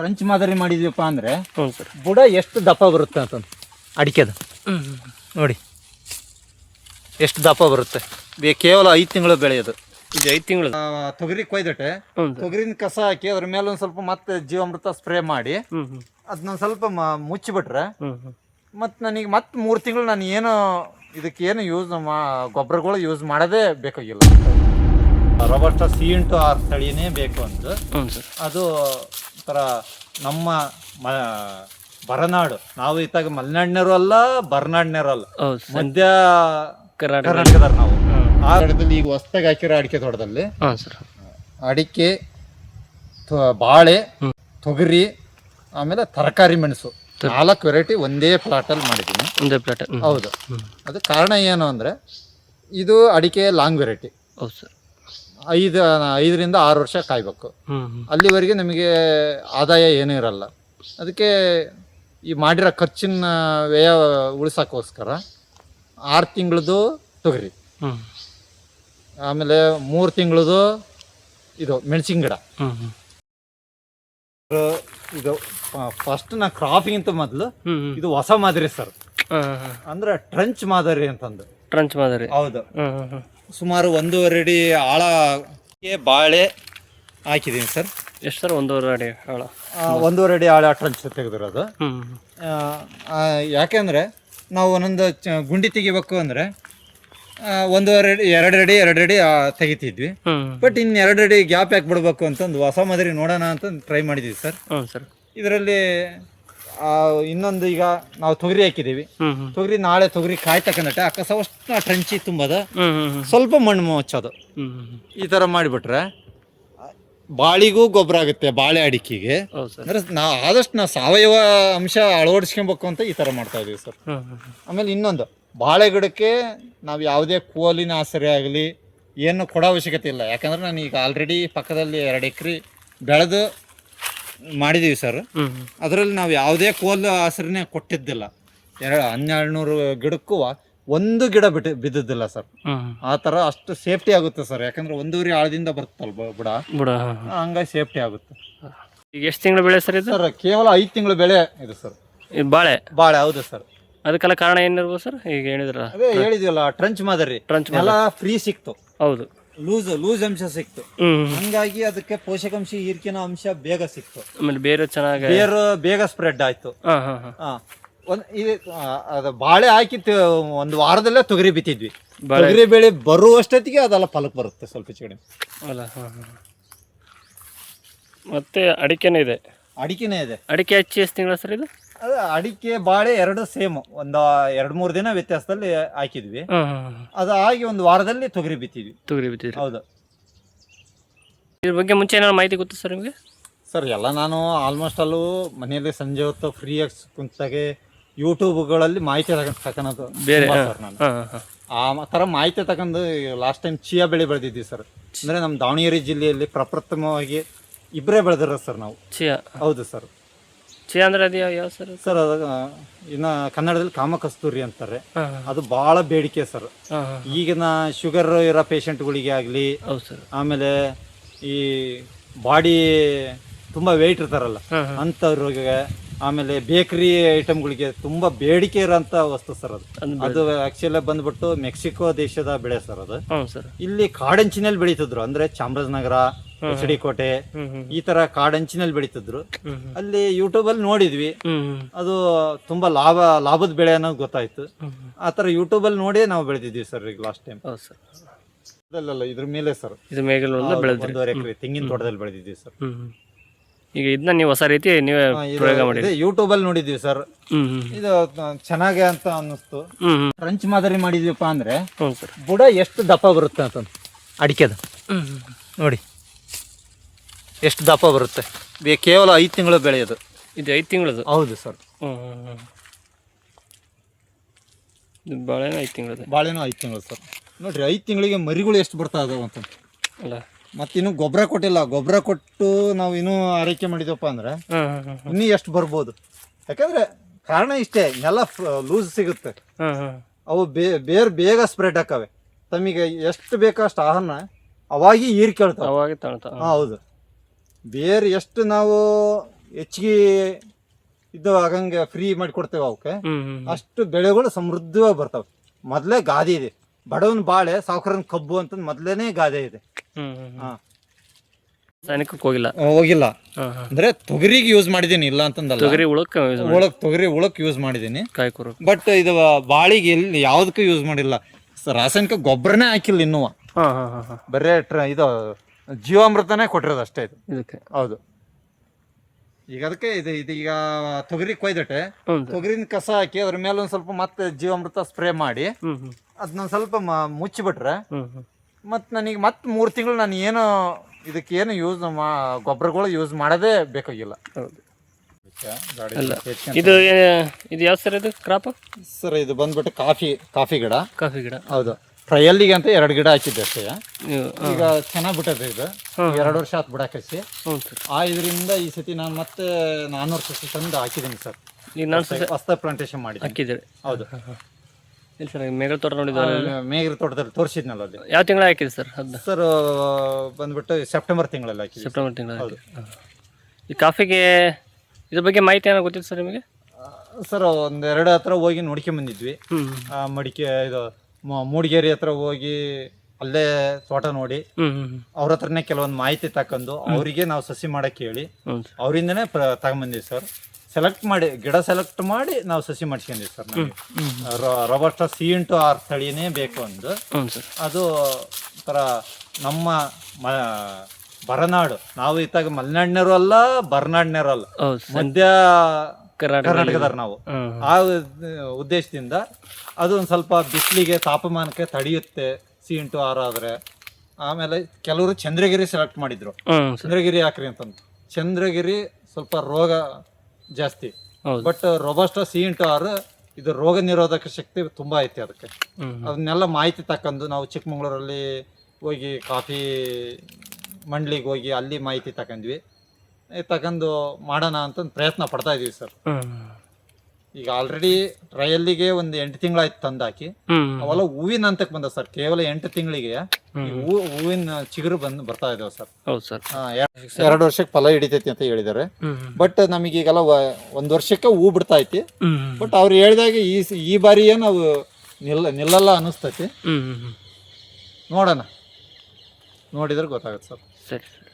Trench ಮಾದರಿ ಮಾಡಿದ್ವಪ್ಪ ಅಂದ್ರೆ ಹ್ಞೂ ಸರ್. ಬುಡ ಎಷ್ಟು ದಪ್ಪ ಬರುತ್ತೆ ಅಂತ ಅಡಿಕೆದು. ನೋಡಿ. ಎಷ್ಟು ದಪ್ಪ ಬರುತ್ತೆ. ಬೇ ಕೇವಲ ಐದು ತಿಂಗಳು ಬೆಳೆಯೋದು. ಇದು ಐದು ತಿಂಗಳು. ತೊಗರಿ ಕೊಯ್ದಟ್ಟೆ ತೊಗರಿನ ಕಸ ಹಾಕಿ ಅದ್ರ ಮೇಲೆ ಒಂದು ಸ್ವಲ್ಪ ಮತ್ತೆ ಜೀವಾಮೃತ ಸ್ಪ್ರೇ ಮಾಡಿ ಅದನ್ನ ಸ್ವಲ್ಪ ಮುಚ್ಚಿಬಿಟ್ರೆ ಮತ್ತು ನನಗೆ ಮತ್ತೆ ಮೂರು ತಿಂಗಳು ನಾನು ಏನು ಇದಕ್ಕೆ ಏನು ಯೂಸ್ ಮಾ ಗೊಬ್ಬರಗಳು ಯೂಸ್ ಮಾಡೋದೇ ಬೇಕಾಗಿಲ್ಲ. ರೊಬಸ್ಟ ಸಿ ಇಂಟು ಆರ್ ತಳಿನೇ ಬೇಕು ಅಂತ ಅದು ಥರ ನಮ್ಮ ಮ ಬರನಾಡು. ನಾವು ಇತ್ತಾಗ ಮಲೆನಾಡಿನರು ಅಲ್ಲ ಬರನಾಡಿನರು ಅಲ್ಲ. ಮಧ್ಯ ಕರ್ನಾಟಕ ಕರ್ನಾಟಕದವ್ರು ನಾವು. ಆ ತೋಟದಲ್ಲಿ ಈಗ ಹೊಸ್ದಾಗಿ ಹಾಕಿರೋ ಅಡಿಕೆ ತೋಟದಲ್ಲಿ ಹಾಂ ಸರ್. ಅಡಿಕೆ ತ- ಬಾಳೆ ತೊಗರಿ ಆಮೇಲೆ ತರಕಾರಿ ಮೆಣಸು. ನಾಲ್ಕು ವೆರೈಟಿ ಒಂದೇ ಪ್ಲಾಟಲ್ಲಿ ಮಾಡಿದ್ದೀನಿ. ಒಂದೇ ಪ್ಲಾಟ್ ಹೌದು. ಅದು ಕಾರಣ ಏನು ಅಂದರೆ ಇದು ಅಡಿಕೆ ಲಾಂಗ್ ವೆರೈಟಿ ಹೌದು ಸರ್. ಐದು ಐದರಿಂದ ಆರು ವರ್ಷ ಕಾಯ್ಬೇಕು. ಅಲ್ಲಿವರೆಗೆ ನಮಗೆ ಆದಾಯ ಏನೂ ಇರಲ್ಲ. ಅದಕ್ಕೆ ಈ ಮಾಡಿರೋ ಖರ್ಚಿನ ವ್ಯಯ ಉಳಿಸೋಕ್ಕೋಸ್ಕರ ಆರು ತಿಂಗಳದು ತೊಗರಿ. ಆಮೇಲೆ ಮೂರು ತಿಂಗಳದು ಇದು ಮೆಣಸಿನ ಗಿಡ. ಇದು ಫಸ್ಟ್ ನಾ ಕ್ರಾಪಿಗಿಂತ ಮೊದಲು ಇದು ಹೊಸ ಮಾದರಿ ಸರ್. ಅಂದ್ರೆ ಟ್ರಂಚ್ ಮಾದರಿ ಅಂತಂದು. ಟ್ರಂಚ್ ಮಾದರಿ. ಹೌದು. ಸುಮಾರು ಒಂದೂವರೆ ಅಡಿ ಆಳಕ್ಕೆ ಬಾಳೆ ಹಾಕಿದ್ದೀನಿ ಸರ್. ಎಷ್ಟು ಸರ್ ಒಂದೂವರೆ ಅಡಿ ಆಳ? ಆ, ಒಂದೂವರೆ ಅಡಿ ಆಳ ಟ್ರಂಚ್ ತೆಗೆದಿರೋದು. ಹ್ಞೂ ಆ, ಆ, ಯಾಕೆಂದ್ರೆ ನಾವು ಒಂದೊಂದು ಚ- ಗುಂಡಿ ತೆಗಿಬೇಕು ಅಂದರೆ ಒಂದೂವರೆ ಅಡಿ ಎರಡು ಅಡಿ ಎರಡು ಅಡಿ ಆ, ತೆಗಿತಿದ್ವಿ. ಹ್ಞೂ ಬಟ್ ಇನ್ನು ಎರಡು ಅಡಿ ಗ್ಯಾಪ್ ಯಾಕೆ ಬಿಡ್ಬೇಕು ಅಂತಂದು ಹೊಸ ಮಾದರಿ ನೋಡೋಣ ಅಂತ ಟ್ರೈ ಮಾಡಿದ್ವಿ ಸರ್. ಹ್ಞೂ ಸರ್. ಇದರಲ್ಲಿ ಇನ್ನೊಂದು ಈಗ ನಾವು ತೊಗರಿ ಹಾಕಿದೀವಿ ತೊಗರಿ ನಾಳೆ ತೊಗರಿ ಕಾಯಿ ತಕೊಂಡಟ್ಟೆ ಅಷ್ಟು ಟ್ರಂಚಿ ತುಂಬದ. ಸ್ವಲ್ಪ ಮಣ್ಣು ಮುಚ್ಚೋದು. ಈ ಥರ ಮಾಡಿಬಿಟ್ರೆ ಬಾಳಿಗೂ ಗೊಬ್ಬರ ಆಗುತ್ತೆ ಬಾಳೆ ಅಡಿಕೆಗೆ. ಹೌದು ಸರ್. ಅಂದ್ರೆ ನಾವು ಆದಷ್ಟು ನಾವು ಸಾವಯವ ಅಂಶ ಅಳವಡಿಸ್ಕೊಬೇಕು ಅಂತ ಈ ಥರ ಮಾಡ್ತಾ ಇದೀವಿ ಸರ್. ಆಮೇಲೆ ಇನ್ನೊಂದು ಬಾಳೆ ಗಿಡಕ್ಕೆ ನಾವು ಯಾವುದೇ ಕೋಲಿನ ಆಸರೆ ಆಗಲಿ ಏನು ಕೊಡೋ ಅವಶ್ಯಕತೆ ಇಲ್ಲ. ಯಾಕಂದ್ರೆ ನಾನು ಈಗ ಆಲ್ರೆಡಿ ಪಕ್ಕದಲ್ಲಿ ಎರಡು ಎಕರೆ ಬೆಳೆದು ಮಾಡಿದ್ದೀವಿ ಸರ್. ಅದರಲ್ಲಿ ನಾವು ಯಾವುದೇ ಕೋಲ್ ಹಸಿರನ್ನೇ ಕೊಟ್ಟಿದ್ದಿಲ್ಲ. ಎರಡು ಹನ್ನೆರಡು ನೂರು ಗಿಡಕ್ಕೂ ಒಂದು ಗಿಡ ಬಿಟ್ಟು ಬಿದ್ದಿದ್ದಿಲ್ಲ ಸರ್. ಆ ಥರ ಅಷ್ಟು ಸೇಫ್ಟಿ ಆಗುತ್ತೆ ಸರ್. ಯಾಕಂದ್ರೆ ಒಂದೂವರೆ ಆಳದಿಂದ ಬರುತ್ತಲ್ಲ ಬುಡ? ಬುಡ ಹಂಗಾಗಿ ಸೇಫ್ಟಿ ಆಗುತ್ತೆ. ಈಗ ಎಷ್ಟು ತಿಂಗಳು ಬೆಳೆ ಸರ್ ಇದು? ಸರ್ ಕೇವಲ ಐದು ತಿಂಗಳು ಬೆಳೆ ಇದು ಸರ್. ಇದು ಬಾಳೆ? ಬಾಳೆ ಹೌದು ಸರ್. ಅದಕ್ಕೆಲ್ಲ ಕಾರಣ ಏನಿರ್ಬೋದು ಸರ್? ಈಗ ಹೇಳಿದ್ರಲ್ಲ. ಅದೇ ಹೇಳಿದ್ವಲ್ಲ ಟ್ರಂಚ್ ಮಾದರಿ. ಟ್ರಂಚ್ ಎಲ್ಲ ಫ್ರೀ ಸಿಕ್ತು. ಹೌದು. ಲೂಸ್ ಲೂಸ್ ಅಂಶ ಸಿಕ್ತು. ಹಂಗಾಗಿ ಅದಕ್ಕೆ ಪೋಷಕಾಂಶ ಈರ್ಕಿನ ಅಂಶ ಬೇಗ ಸಿಕ್ತು. ಆಮೇಲೆ ಬೇರೆ ಚೆನ್ನಾಗಿ ಬೇರು ಬೇಗ ಸ್ಪ್ರೆಡ್ ಆಯ್ತು. ಒಂದ್ ಇದು ಅದು ಬಾಳೆ ಹಾಕಿ ಒಂದು ವಾರದಲ್ಲೇ ತೊಗರಿ ಬಿತ್ತಿದ್ವಿ. ತೊಗರಿ ಬೆಳೆ ಬರುವಷ್ಟೊತ್ತಿಗೆ ಅದೆಲ್ಲ ಫಲಕ್ ಬರುತ್ತೆ ಸ್ವಲ್ಪ ಹೆಚ್ಚು ಕಡಿಮೆ ಅಲ್ಲ ಮತ್ತೆ ಅಡಿಕೆನೇ ಇದೆ. ಅಡಿಕೆನೇ ಇದೆ. ಅಡಿಕೆ ಹಚ್ಚಿ ಎಷ್ಟು ತಿಂಗಳ ಸರ್ ಇದು? ಅದು ಅಡಿಕೆ ಬಾಳೆ ಎರಡು ಸೇಮ್ ಒಂದು ಎರಡು ಮೂರು ದಿನ ವ್ಯತ್ಯಾಸದಲ್ಲಿ ಹಾಕಿದ್ವಿ. ಹಾಂ ಅದು ಆಗಿ ಒಂದು ವಾರದಲ್ಲಿ ತೊಗರಿ ಬಿತ್ತಿದ್ವಿ. ತೊಗರಿ ಬಿತ್ತಿದ್ವಿ ಹೌದು. ಇದ್ರ ಬಗ್ಗೆ ಮುಂಚೆ ಏನಾದ್ರು ಮಾಹಿತಿ ಗೊತ್ತು ಸರ್ ನಿಮಗೆ? ಸರ್ ಎಲ್ಲ ನಾನು ಆಲ್ಮೋಸ್ಟ್ ಅಲ್ಲೂ ಮನೆಯಲ್ಲಿ ಸಂಜೆ ಹೊತ್ತು ಫ್ರೀಯಾಗಿ ಕುಂತಾಗೆ ಯೂಟ್ಯೂಬ್ಗಳಲ್ಲಿ ಮಾಹಿತಿ ತಕೊಂಡು ತಗೊಳೋದು ಬೇರೆ ತುಂಬಾ ಸರ್ ನಾನು. ಹಾಂ ಹಾಂ. ಆ ಮ- ಥರ ಮಾಹಿತಿ ತಗೊಂಡು ಲಾಸ್ಟ್ ಟೈಮ್ ಚಿಯಾ ಬೆಳೆ ಬೆಳೆದಿದ್ವಿ ಸರ್. ಅಂದರೆ ನಮ್ಮ ದಾವಣಗೆರೆ ಜಿಲ್ಲೆಯಲ್ಲಿ ಪ್ರಪ್ರಥಮವಾಗಿ ಇಬ್ಬರೇ ಬೆಳೆದಿರೋ ಸರ್ ನಾವು. ಚಿಯಾ. ಹೌದು ಸರ್. ಚಿಯಾ ಅಂದ್ರೆ ಅದು? ಯಾವ ಯಾವ ಸರ್ ಸರ್ ಇನ್ನು ಕನ್ನಡದಲ್ಲಿ ಕಾಮಕಸ್ತೂರಿ ಅಂತಾರೆ. ಅದು ಬಹಳ ಬೇಡಿಕೆ ಸರ್. ಹಾಂ ಹಾಂ ಈಗಿನ ಶುಗರ್ ಇರೋ ಪೇಷಂಟ್ಗಳಿಗೆ ಆಗಲಿ ಹೌದು ಸರ್. ಆಮೇಲೆ ಈ ಬಾಡಿ ತುಂಬಾ ವೆಯ್ಟ್ ಇರ್ತಾರಲ್ಲ ಅಂಥವ್ರಿಗೆ ಆಮೇಲೆ ಬೇಕರಿ ಐಟಮ್ಗಳಿಗೆ ತುಂಬಾ ಬೇಡಿಕೆ ಇರೋಂಥ ವಸ್ತು ಸರ್ ಅದು. ಅದು ಆಕ್ಚುಲಿ ಬಂದ್ಬಿಟ್ಟು ಮೆಕ್ಸಿಕೋ ದೇಶದ ಬೆಳೆ ಸರ್ ಅದು. ಹ್ಞೂ ಸರ್. ಇಲ್ಲಿ ಕಾಡಂಚಿನಲ್ಲಿ ಬೆಳೀತಿದ್ರು. ಅಂದ್ರೆ ಚಾಮರಾಜನಗರ ಎಚ್ ಡಿ ಕೋಟೆ ಈ ತರ ಕಾಡಂಚಿನಲ್ಲಿ ಬೆಳೀತಿದ್ರು. ಅಲ್ಲಿ ಯೂಟ್ಯೂಬ್ ಅಲ್ಲಿ ನೋಡಿದ್ವಿ. ಅದು ತುಂಬಾ ಲಾಭ ಲಾಭದ ಬೆಳೆ ಅನ್ನೋದು ಗೊತ್ತಾಯ್ತು. ಆ ತರ ಯೂಟ್ಯೂಬ್ ಅಲ್ಲಿ ನೋಡಿ ನಾವು ಬೆಳೆದಿದ್ವಿ ಸರ್ ಈಗ ಲಾಸ್ಟ್ ಟೈಮ್ ಅಲ್ಲಲ್ಲ ಇದ್ರ ಮೇಲೆ ಸರ್. ಇದು ಮೇಲೆ ಬೆಳೆದ್ರಿ ಒಂದೂವರೆ ಎಕರೆ ತೆಂಗಿನ ತೋಟದಲ್ಲಿ ಬೆಳೆದಿದ್ವಿ ಸರ್. ಈಗ ಇದನ್ನ ನೀವು ಹೊಸ ರೀತಿ ನೀವೇ ಪ್ರಯೋಗ ಮಾಡಿದ್ರಿ. ಯೂಟ್ಯೂಬ್ ಅಲ್ಲಿ ನೋಡಿದ್ವಿ ಸರ್. ಇದು ಚೆನ್ನಾಗೆ ಅಂತ ಅನ್ನಿಸ್ತು. ಫ್ರೆಂಚ್ ಮಾದರಿ ಮಾಡಿದ್ವಿಪ್ಪ ಅಂದ್ರೆ ಬುಡ ಎಷ್ಟು ದಪ್ಪ ಬರುತ್ತೆ ಅಂತ. ಅಡಿಕೆದ. ನೋಡಿ. ಎಷ್ಟು ದಪ್ಪ ಬರುತ್ತೆ? ಬೇ ಕೇವಲ ಐದು ತಿಂಗಳು ಬೆಳೆಯೋದು. ಇದು ಐದು ತಿಂಗಳದು? ಹೌದು ಸರ್. ಹ್ಞೂ ಹ್ಞೂ ಹ್ಞೂ ಇದು ಬಾಳೆನ ಐದು ತಿಂಗಳದು? ಬಾಳೆನೂ ಐದು ತಿಂಗಳು ಸರ್. ನೋಡ್ರಿ ಐದು ತಿಂಗಳಿಗೆ ಮರಿಗಳು ಎಷ್ಟು ಬರ್ತಾ ಇದಾವೆ ಅಂತ. ಅಲ್ಲ. ಮತ್ತೆ ಇನ್ನು ಗೊಬ್ಬರ ಕೊಟ್ಟಿಲ್ಲ. ಗೊಬ್ಬರ ಕೊಟ್ಟು ನಾವು ಇನ್ನೂ ಆರೈಕೆ ಮಾಡಿದ್ವಪ್ಪ ಅಂದ್ರೆ ಇನ್ನೂ ಎಷ್ಟು ಬರ್ಬೋದು? ಯಾಕಂದ್ರೆ ಕಾರಣ ಇಷ್ಟೇ ನೆಲ ಲೂಸ್ ಸಿಗುತ್ತೆ. ಅವು ಬೇ ಬೇರೆ ಬೇಗ ಸ್ಪ್ರೆಡ್ ಹಾಕವೆ. ತಮಗೆ ಎಷ್ಟು ಬೇಕೋ ಅಷ್ಟು ಆಹಾರನ ಅವಾಗಿ ಹೀರ್ಕೊಳ್ತಾವೆ ಹಾಂ ಹೌದು. ಬೇರೆ ಎಷ್ಟು ನಾವು ಹೆಚ್ಚಿಗೆ ಇದು ಆಗಂಗೆ ಫ್ರೀ ಮಾಡಿ ಕೊಡ್ತೇವೆ ಅವಕ್ಕೆ ಅಷ್ಟು ಬೆಳೆಗಳು ಸಮೃದ್ಧವಾಗಿ ಬರ್ತಾವೆ. ಮೊದಲೇ ಗಾದೆ ಇದೆ. ಬಡವನ ಬಾಳೆ ಸಾವುಕಾರನ ಕಬ್ಬು ಅಂತ ಮೊದಲೇನೆ ಗಾದೆ ಇದೆ. ಹಾ. ಹೋಗಿಲ್ಲ? ಹೋಗಿಲ್ಲ. ಅಂದ್ರೆ ತೊಗರಿಗೆ ಯೂಸ್ ಮಾಡಿದೀನಿ ಇಲ್ಲ ಅಂತಂದಲ್ಲ. ತೊಗರಿ ಮಾಡಿ- ಉಳಕ್ ತೊಗರಿ ಉಳಕ್ ಯೂಸ್ ಮಾಡಿದೀನಿ ಬಟ್ ಇದು ಬಾಳಿಗೆ ಎಲ್ಲಿ ಯಾವುದಕ್ಕೂ ಯೂಸ್ ಮಾಡಿಲ್ಲ. ರಾಸಾಯನಿಕ ಗೊಬ್ಬರನೇ ಹಾಕಿಲ್ಲ ಇನ್ನೂ ಹಾಂ ಹಾಂ ಹಾಂ ಹಾಂ. ಬರೇ ಟ್ರ ಇದು ಜೀವಾಮೃತನೇ ಕೊಟ್ಟಿರೋದು ಅಷ್ಟೇ ಇದು. ಇದಕ್ಕೆ. ಹೌದು. ಈಗ ಅದಕ್ಕೆ ಇದು ಇದು ಈಗ ತೊಗರಿ ಕೊಯ್ದಟ್ಟೆ ಸರ್. ತೊಗರಿನ ಕಸ ಹಾಕಿ ಅದ್ರ ಮೇಲೆ ಒಂದ್ ಸ್ವಲ್ಪ ಮತ್ತೆ ಜೀವಾಮೃತ ಸ್ಪ್ರೇ ಮಾಡಿ ಹ್ಮ್ ಹ್ಞೂ ಅದನ್ನೊಂದು ಸ್ವಲ್ಪ ಮ ಮುಚ್ಚಿಬಿಟ್ರೆ ಹ್ಞೂ ಮತ್ತು ನನಗೆ ಮತ್ತೆ ಮೂರು ತಿಂಗಳು ನಾನು ಏನು ಇದಕ್ಕೆ ಏನು ಯೂಸ್ ಮಾ ಗೊಬ್ಬರಗಳು ಯೂಸ್ ಮಾಡೋದೇ ಬೇಕಾಗಿಲ್ಲ. ಹೌದು. ಇದು ಏ- ಇದು ಯಾವ ಸರ್ ಇದು? ಕ್ರಾಪ್? ಸರ್ ಇದು ಬಂದ್ಬಿಟ್ಟು ಕಾಫಿ ಕಾಫಿ ಗಿಡ. ಕಾಫಿ ಗಿಡ. ಹೌದು. ಟ್ರಯಲ್ಲಿಗೆ ಅಂತ ಎರಡು ಗಿಡ ಹಾಕಿದ್ದೆ ಅಷ್ಟೇ. ಈಗ ಚೆನ್ನಾಗಿ ಬಿಟ್ಟದೆ ಇದು. ಎರಡು ವರ್ಷ ಆತು ಬಿಡಾಕಸಿ ಆ ಇದರಿಂದ ಈ ಸತಿ ನಾನು ಮತ್ತೆ ನಾನ್ನೂರು ಸಸಿ ತಂದು ಹಾಕಿದ್ದೀನಿ ಸರ್. ಹೊಸ ಪ್ಲಾಂಟೇಶನ್ ಮಾಡಿ ಹಾಕಿದ್ದೀರಿ? ಹೌದು. ಇಲ್ಲ ಸರ್ ಮೇಘಲ ತೋಟ ನೋಡಿದ್ರೆ ಮೇಘರ ತೋಟದಲ್ಲಿ ತೋರಿಸಿದ್ನಲ್ಲ ಅಲ್ಲಿ. ಯಾವ ತಿಂಗಳ ಹಾಕಿದೆ ಸರ್ ಅದನ್ನ ಸರ್ ಬಂದ್ಬಿಟ್ಟು ಸೆಪ್ಟೆಂಬರ್ ತಿಂಗಳಲ್ಲಿ ಹಾಕಿದ್ವಿ ಸೆಪ್ಟೆಂಬರ್ ತಿಂಗಳಲ್ಲಿ ಈ ಕಾಫಿಗೆ ಇದ್ರ ಬಗ್ಗೆ ಮಾಹಿತಿ ಏನೋ ಗೊತ್ತಿತ್ತು ಸರ್ ನಿಮಗೆ? ಸರ್ ಒಂದೆರಡು ಹತ್ರ ಹೋಗಿ ನೋಡ್ಕೊಂಡ್ ಬಂದಿದ್ವಿ. ಮಡಿಕೆ ಇದು ಮ- ಮೂಡಿಗೆರೆ ಹತ್ರ ಹೋಗಿ ಅಲ್ಲೇ ತೋಟ ನೋಡಿ. ಅವ್ರ ಹತ್ರನೇ ಕೆಲವೊಂದು ಮಾಹಿತಿ ತಕೊಂಡು ಅವರಿಗೆ ನಾವು ಸಸಿ ಮಾಡಕ್ಕೆ ಹೇಳಿ. ಅವರಿಂದನೇ ತಗೊಂಬಂದಿವಿ ಸರ್. ಸೆಲೆಕ್ಟ್ ಮಾಡಿ ಗಿಡ ಸೆಲೆಕ್ಟ್ ಮಾಡಿ ನಾವು ಸಸಿ ಮಾಡಿಸ್ಕೊಂಡಿವಿ ಸರ್ ನಮಗೆ. ರೊಬಸ್ಟ ಸಿ ಇಂಟು ಆರ್ ತಳಿನೇ ಬೇಕು ಹ್ಞೂ ಸರ್. ಅದು ಥರ ನಮ್ಮ ಮ ಬರನಾಡು. ನಾವು ಇತ್ತಾಗ ಮಲೆನಾಡಿನರು ಅಲ್ಲ ಬರನಾಡಿನರು ಅಲ್ಲ. ಹೌದು ಮಧ್ಯ ಕರ್ನಾಟಕದವ್ರು ನಾವು. ಆ ಉದ್ದೇಶದಿಂದ ಅದೊಂದು ಸ್ವಲ್ಪ ಬಿಸಿಲಿಗೆ ತಾಪಮಾನಕ್ಕೆ ತಡೆಯುತ್ತೆ ಸಿ ಇಂಟು ಆರ್ ಆದರೆ. ಆಮೇಲೆ ಕೆಲವರು ಚಂದ್ರಗಿರಿ ಸೆಲೆಕ್ಟ್ ಮಾಡಿದ್ರು. ಚಂದ್ರಗಿರಿ ಯಾಕ್ರಿ ಅಂತಂದು ಚಂದ್ರಗಿರಿ ಸ್ವಲ್ಪ ರೋಗ ಜಾಸ್ತಿ. But robusta C into R ಇದು ರೋಗ ನಿರೋಧಕ ಶಕ್ತಿ ತುಂಬಾ ಐತಿ ಅದಕ್ಕೆ. ಅದನ್ನೆಲ್ಲ ಮಾಹಿತಿ ತಕ್ಕಂದು ನಾವು ಚಿಕ್ಕಮಂಗ್ಳೂರಲ್ಲಿ ಹೋಗಿ ಕಾಫಿ ಮಂಡ್ಲಿಗೆ ಹೋಗಿ ಅಲ್ಲಿ ಮಾಹಿತಿ ತಗೊಂಡ್ವಿ ಏ, ತಗೊಂಡು ಮಾಡೋಣ ಅಂತ ಪ್ರಯತ್ನ ಪಡ್ತಾ ಇದೀವಿ ಸರ್. ಈಗ ಆಲ್ರೆಡಿ ಟ್ರಯಲ್ಲಿಗೆ ಒಂದು ಎಂಟು ತಿಂಗಳಾಯ್ತು ತಂದಾಕಿ. ಅವೆಲ್ಲ ಹೂವಿನ ಹಂತಕ್ಕೆ ಬಂದ ಸರ್. ಕೇವಲ ಎಂಟು ತಿಂಗಳಿಗೆ ಹೂವಿನ ಚಿಗುರು ಬಂದು ಬರ್ತಾ ಇದಾವೆ ಸರ್. ಸರ್. ಎರಡು ವರ್ಷಕ್ಕೆ ಫಲ ಹಿಡಿತೈತಿ ಅಂತ ಹೇಳಿದ್ದಾರೆ. ಹ್ಞೂ ಬಟ್ ನಮಗೀಗೆಲ್ಲ ಒಂದ್ ವರ್ಷಕ್ಕೆ ಹೂ ಬಿಡ್ತಾ ಐತಿ ಬಟ್ ಅವ್ರು ಹೇಳಿದಾಗ ಈ ಈ ಬಾರಿಯೇ ನಾವು ನಿಲ್ಲ ನಿಲ್ಲಲ್ಲ ಅನಿಸ್ತೈತಿ ನೋಡೋಣ. ನೋಡಿದ್ರೆ ಗೊತ್ತಾಗುತ್ತೆ ಸರಿ ಸರಿ.